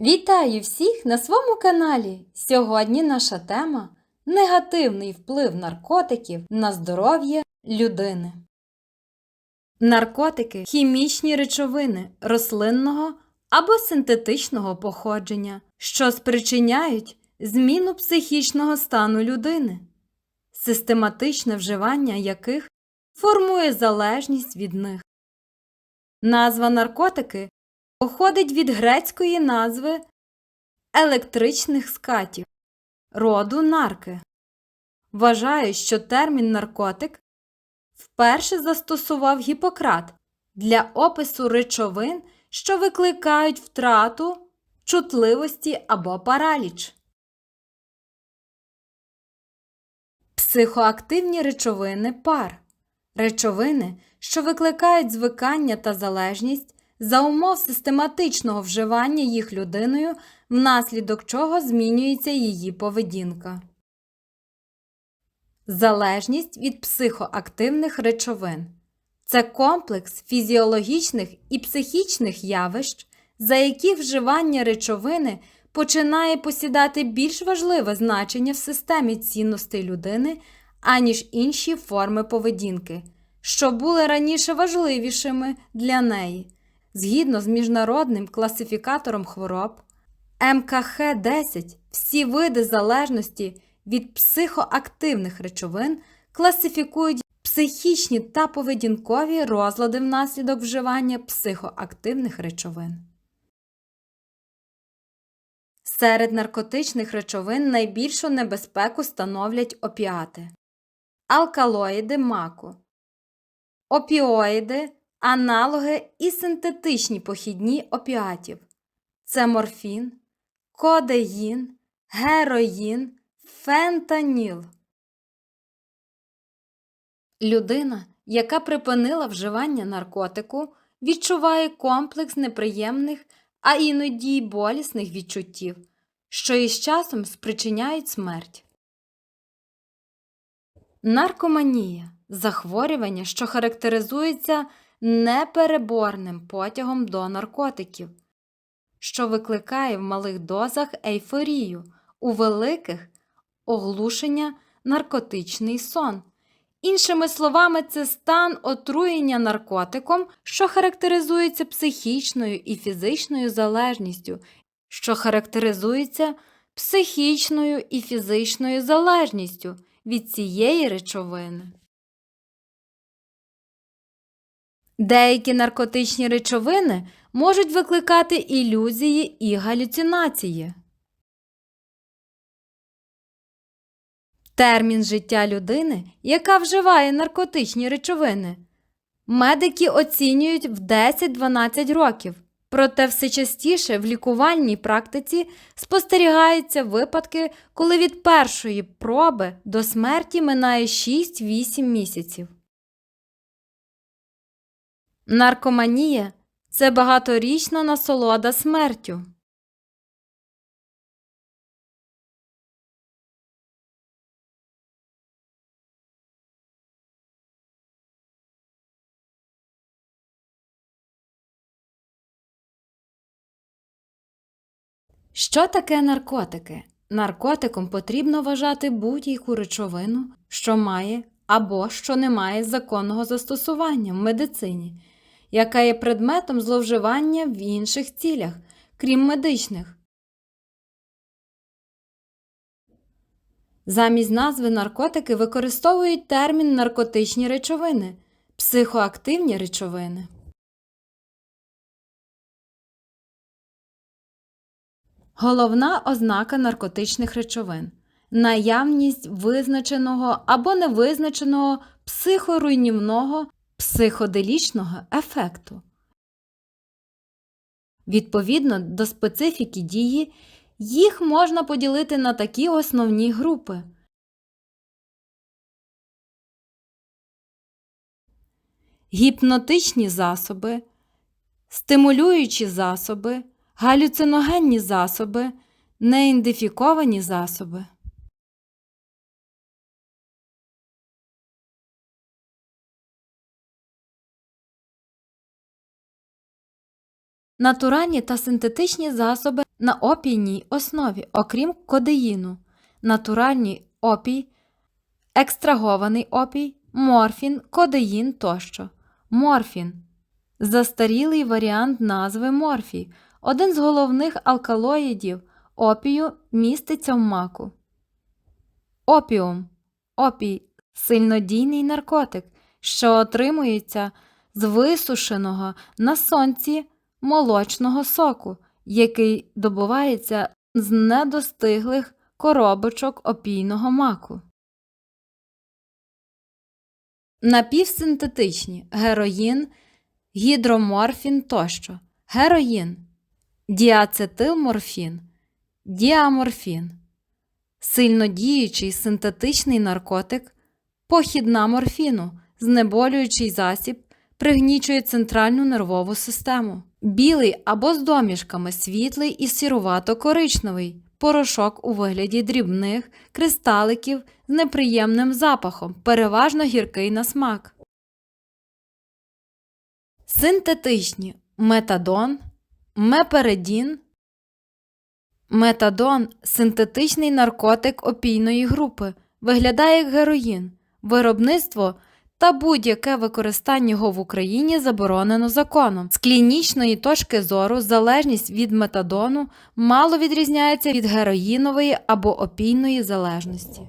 Вітаю всіх на своєму каналі. Сьогодні наша тема негативний вплив наркотиків на здоров'я людини. Наркотики хімічні речовини рослинного або синтетичного походження, що спричиняють зміну психічного стану людини, систематичне вживання яких формує залежність від них. Назва наркотики походить від грецької назви електричних скатів роду нарки. Вважаю, що термін наркотик вперше застосував Гіппократ для опису речовин, що викликають втрату чутливості або параліч. Психоактивні речовини пар речовини, що викликають звикання та залежність за умов систематичного вживання їх людиною, внаслідок чого змінюється її поведінка. Залежність від психоактивних речовин це комплекс фізіологічних і психічних явищ, за які вживання речовини починає посідати більш важливе значення в системі цінностей людини, аніж інші форми поведінки, що були раніше важливішими для неї. Згідно з міжнародним класифікатором хвороб МКХ-10, всі види залежності від психоактивних речовин класифікують психічні та поведінкові розлади внаслідок вживання психоактивних речовин. Серед наркотичних речовин найбільшу небезпеку становлять опіати, алкалоїди маку, опіоїди, аналоги і синтетичні похідні опіатів це морфін, кодеїн, героїн, фентаніл. Людина, яка припинила вживання наркотику, відчуває комплекс неприємних, а іноді й болісних відчуттів, що із часом спричиняють смерть. Наркоманія захворювання, що характеризується непереборним потягом до наркотиків, що викликає в малих дозах ейфорію, у великих оглушення наркотичний сон. Іншими словами, це стан отруєння наркотиком, що характеризується психічною і фізичною залежністю, що характеризується психічною і фізичною залежністю від цієї речовини. Деякі наркотичні речовини можуть викликати ілюзії і галюцинації. Термін життя людини, яка вживає наркотичні речовини, медики оцінюють в 10-12 років. Проте все частіше в лікувальній практиці спостерігаються випадки, коли від першої проби до смерті минає 6-8 місяців. Наркоманія це багаторічна насолода смертю. Що таке наркотики? Наркотиком потрібно вважати будь-яку речовину, що має або що не має законного застосування в медицині, яка є предметом зловживання в інших цілях, крім медичних. Замість назви наркотики використовують термін наркотичні речовини, психоактивні речовини. Головна ознака наркотичних речовин наявність визначеного або невизначеного психоруйнівного психоделічного ефекту. Відповідно до специфіки дії, їх можна поділити на такі основні групи. Гіпнотичні засоби, стимулюючі засоби, галюциногенні засоби, неідентифіковані засоби. Натуральні та синтетичні засоби на опійній основі, окрім кодеїну, натуральний опій, екстрагований опій, морфін, кодеїн тощо. Морфін застарілий варіант назви морфій. Один з головних алкалоїдів опію міститься в маку. Опіум опій сильнодійний наркотик, що отримується з висушеного на сонці молочного соку, який добувається з недостиглих коробочок опійного маку. Напівсинтетичні героїн, гідроморфін тощо. Героїн, діацетилморфін, діаморфін, сильнодіючий синтетичний наркотик, похідна морфіну, знеболюючий засіб, пригнічує центральну нервову систему. Білий або з домішками світлий і сірувато-коричневий, порошок у вигляді дрібних кристаликів з неприємним запахом, переважно гіркий на смак. Синтетичні метадон, мепередін. Метадон синтетичний наркотик опійної групи, виглядає як героїн. Виробництво та будь-яке використання його в Україні заборонено законом. З клінічної точки зору залежність від метадону мало відрізняється від героїнової або опійної залежності.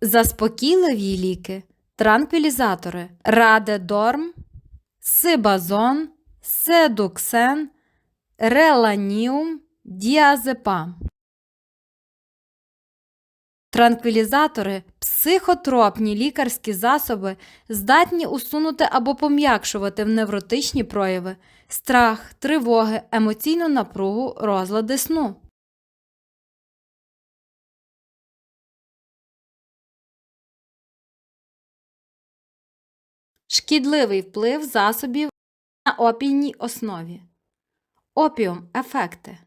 Заспокійливі ліки, транквілізатори, радедорм, сибазон, седуксен, реланіум, діазепам. Транквілізатори психотропні лікарські засоби здатні усунути або пом'якшувати в невротичні прояви, страх, тривоги, емоційну напругу, розлади сну. Шкідливий вплив засобів на опійній основі. Опіум ефекти.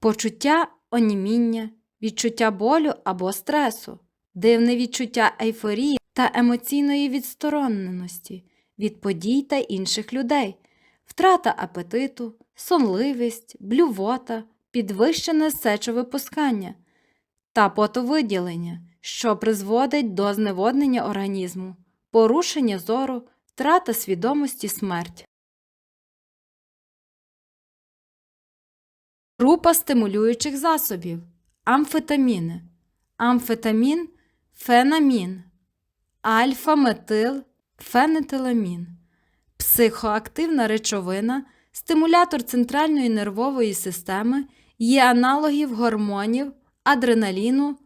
Почуття оніміння, відчуття болю або стресу, дивне відчуття ейфорії та емоційної відстороненості від подій та інших людей, втрата апетиту, сонливість, блювота, підвищене сечовипускання та потовиділення, що призводить до зневоднення організму, порушення зору, втрата свідомості смерть. Група стимулюючих засобів амфетаміни, амфетамін, фенамін, альфа-метил, фенетиламін, психоактивна речовина, стимулятор центральної нервової системи, є аналогів гормонів, адреналіну,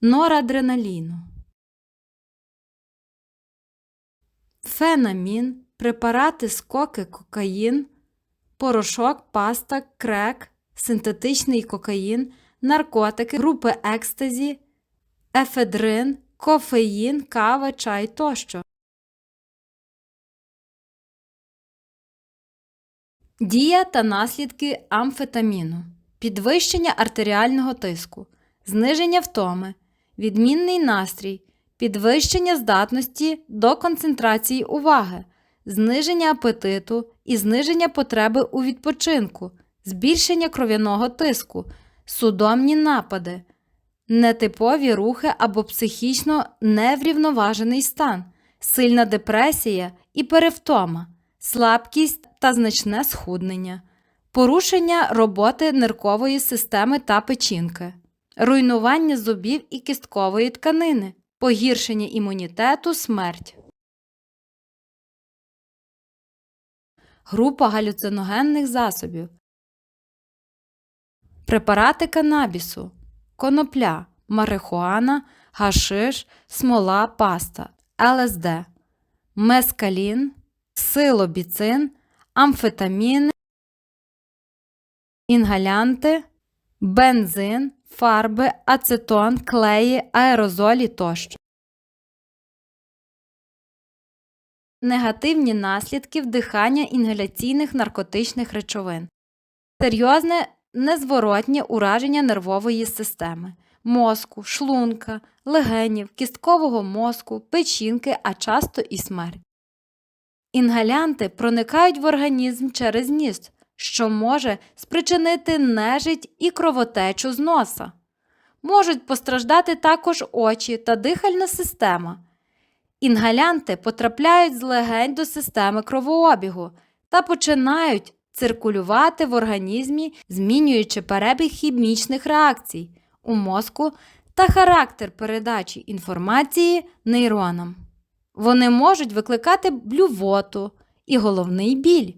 норадреналіну. Фенамін, препарати скоки кокаїн, порошок, паста, крек, синтетичний кокаїн, наркотики, групи екстазі, ефедрин, кофеїн, кава, чай тощо. Дія та наслідки амфетаміну, підвищення артеріального тиску, зниження втоми, відмінний настрій, підвищення здатності до концентрації уваги, зниження апетиту і зниження потреби у відпочинку, збільшення кров'яного тиску, судомні напади, нетипові рухи або психічно неврівноважений стан, сильна депресія і перевтома, слабкість та значне схуднення, порушення роботи ниркової системи та печінки, руйнування зубів і кісткової тканини, погіршення імунітету, смерть. Група галюциногенних засобів. Препарати канабісу, конопля, марихуана, гашиш, смола, паста, ЛСД, мескалін, силобіцин, амфетаміни, інгалянти, бензин, фарби, ацетон, клеї, аерозолі тощо. Негативні наслідки вдихання інгаляційних наркотичних речовин. Серйозне незворотнє ураження нервової системи, мозку, шлунка, легенів, кісткового мозку, печінки, а часто і смерть. Інгалянти проникають в організм через ніс, що може спричинити нежить і кровотечу з носа. Можуть постраждати також очі та дихальна система. Інгалянти потрапляють з легень до системи кровообігу та починають циркулювати в організмі, змінюючи перебіг хімічних реакцій у мозку та характер передачі інформації нейронам. Вони можуть викликати блювоту і головний біль.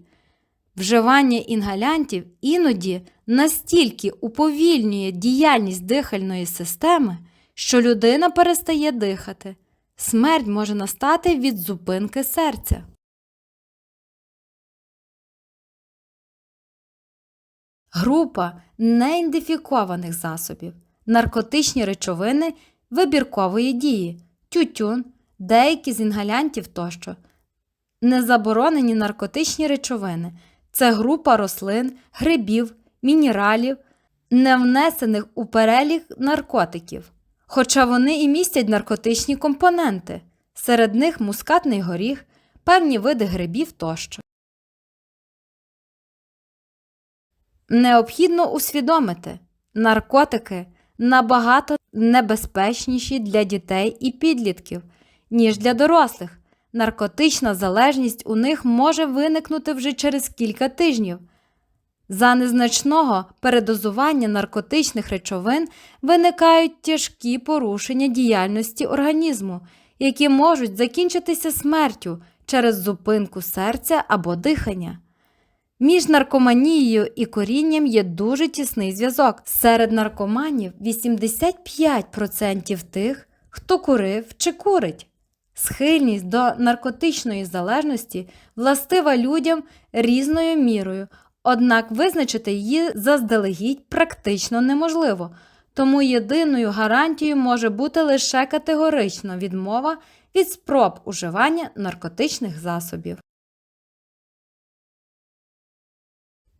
Вживання інгалянтів іноді настільки уповільнює діяльність дихальної системи, що людина перестає дихати. Смерть може настати від зупинки серця. Група неідентифікованих засобів, наркотичні речовини вибіркової дії, тютюн, деякі з інгалянтів тощо. Незаборонені наркотичні речовини це група рослин, грибів, мінералів, не внесених у перелік наркотиків, хоча вони і містять наркотичні компоненти, серед них мускатний горіх, певні види грибів тощо. Необхідно усвідомити, наркотики набагато небезпечніші для дітей і підлітків, ніж для дорослих. Наркотична залежність у них може виникнути вже через кілька тижнів. За незначного передозування наркотичних речовин виникають тяжкі порушення діяльності організму, які можуть закінчитися смертю через зупинку серця або дихання. Між наркоманією і корінням є дуже тісний зв'язок. Серед наркоманів 85% тих, хто курив чи курить. Схильність до наркотичної залежності властива людям різною мірою, однак визначити її заздалегідь практично неможливо, тому єдиною гарантією може бути лише категорична відмова від спроб уживання наркотичних засобів.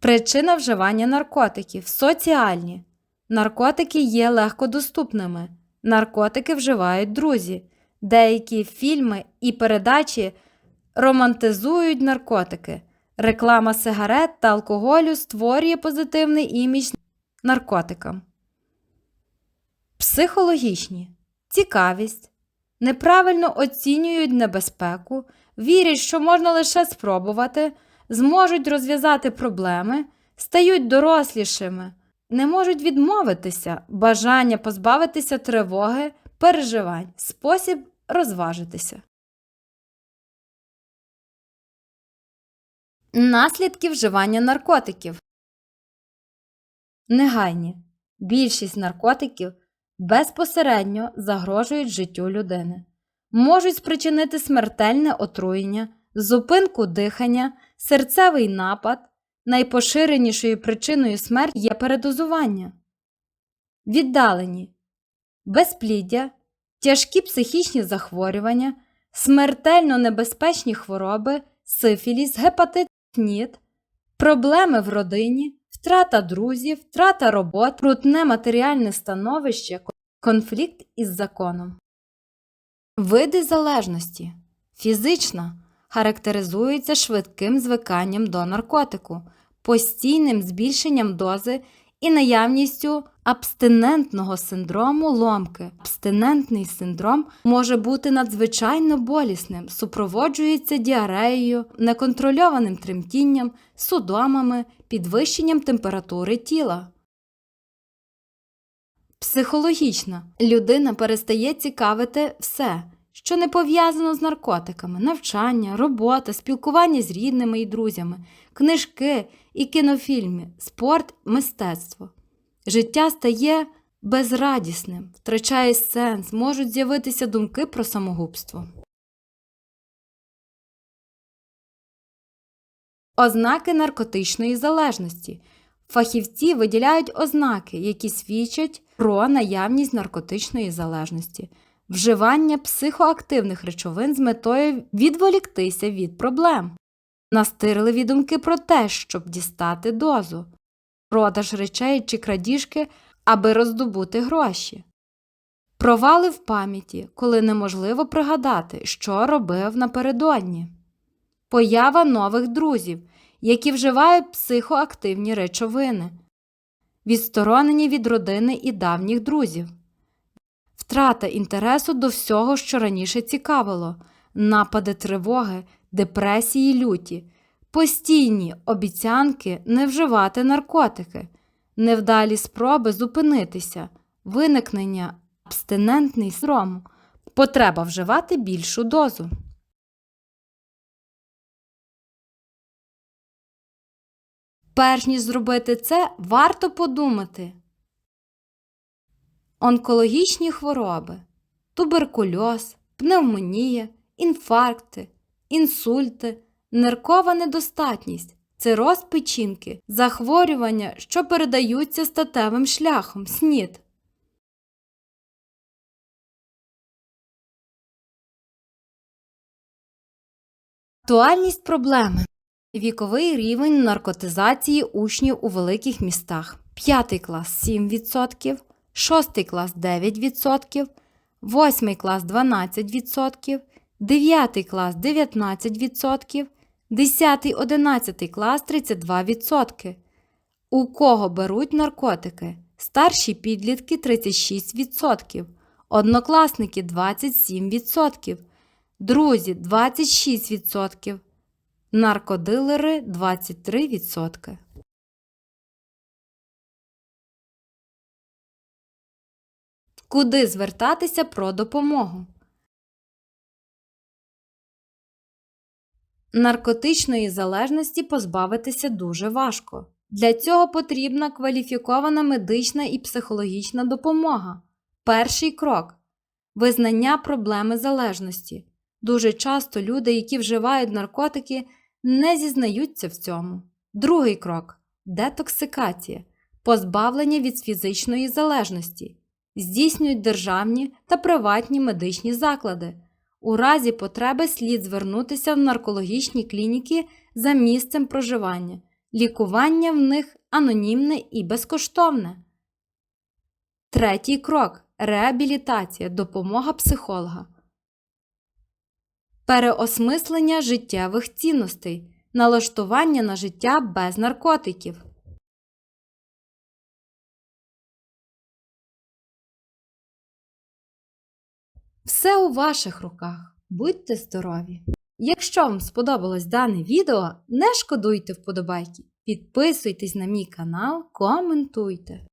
Причина вживання наркотиків соціальні. Наркотики є легкодоступними. Наркотики вживають друзі. Деякі фільми і передачі романтизують наркотики. Реклама сигарет та алкоголю створює позитивний імідж наркотикам. Психологічні цікавість, неправильно оцінюють небезпеку, вірять, що можна лише спробувати, зможуть розв'язати проблеми, стають дорослішими, не можуть відмовитися, бажання позбавитися тривоги, переживань, спосіб розважитися. Наслідки вживання наркотиків. Негайні. Більшість наркотиків безпосередньо загрожують життю людини, можуть спричинити смертельне отруєння, зупинку дихання, серцевий напад. Найпоширенішою причиною смерті є передозування, віддалені, безпліддя, тяжкі психічні захворювання, смертельно небезпечні хвороби, сифіліс, гепатит, НІД, проблеми в родині, втрата друзів, втрата робот, крутне матеріальне становище, конфлікт із законом. Види залежності. Фізична характеризується швидким звиканням до наркотику, постійним збільшенням дози і наявністю абстинентного синдрому ломки. Абстинентний синдром може бути надзвичайно болісним, супроводжується діареєю, неконтрольованим тремтінням, судомами, підвищенням температури тіла. Психологічно людина перестає цікавити все, що не пов'язано з наркотиками, навчання, робота, спілкування з рідними і друзями, книжки і кінофільми, спорт, мистецтво. Життя стає безрадісним, втрачає сенс, можуть з'явитися думки про самогубство. Ознаки наркотичної залежності. Фахівці виділяють ознаки, які свідчать про наявність наркотичної залежності, вживання психоактивних речовин з метою відволіктися від проблем, настирливі думки про те, щоб дістати дозу, продаж речей чи крадіжки, аби роздобути гроші, Провали в пам'яті, коли неможливо пригадати, що робив напередодні. Поява нових друзів, які вживають психоактивні речовини, відсторонення від родини і давніх друзів, втрата інтересу до всього, що раніше цікавило, напади тривоги, депресії люті, постійні обіцянки не вживати наркотики, невдалі спроби зупинитися, виникнення абстинентний срому, потреба вживати більшу дозу. Перш ніж зробити це, варто подумати. Онкологічні хвороби, туберкульоз, пневмонія, інфаркти, інсульти, ниркова недостатність, цироз печінки, захворювання, що передаються статевим шляхом, СНІД. Актуальність проблеми. Віковий рівень наркотизації учнів у великих містах. 5 клас 7%, 6 клас 9%, 8 клас 12%, 9 клас 19%, 10 11 клас 32%. У кого беруть наркотики? Старші підлітки 36%, однокласники 27%, друзі 26%, наркодилери 23%. Куди звертатися про допомогу? Наркотичної залежності позбавитися дуже важко. Для цього потрібна кваліфікована медична і психологічна допомога. Перший крок визнання проблеми залежності. Дуже часто люди, які вживають наркотики, не зізнаються в цьому. Другий крок детоксикація, позбавлення від фізичної залежності. Здійснюють державні та приватні медичні заклади. У разі потреби слід звернутися в наркологічні клініки за місцем проживання. Лікування в них анонімне і безкоштовне. Третій крок реабілітація, допомога психолога. Переосмислення життєвих цінностей, налаштування на життя без наркотиків. Все у ваших руках. Будьте здорові! Якщо вам сподобалось дане відео, не шкодуйте вподобайки, підписуйтесь на мій канал, коментуйте.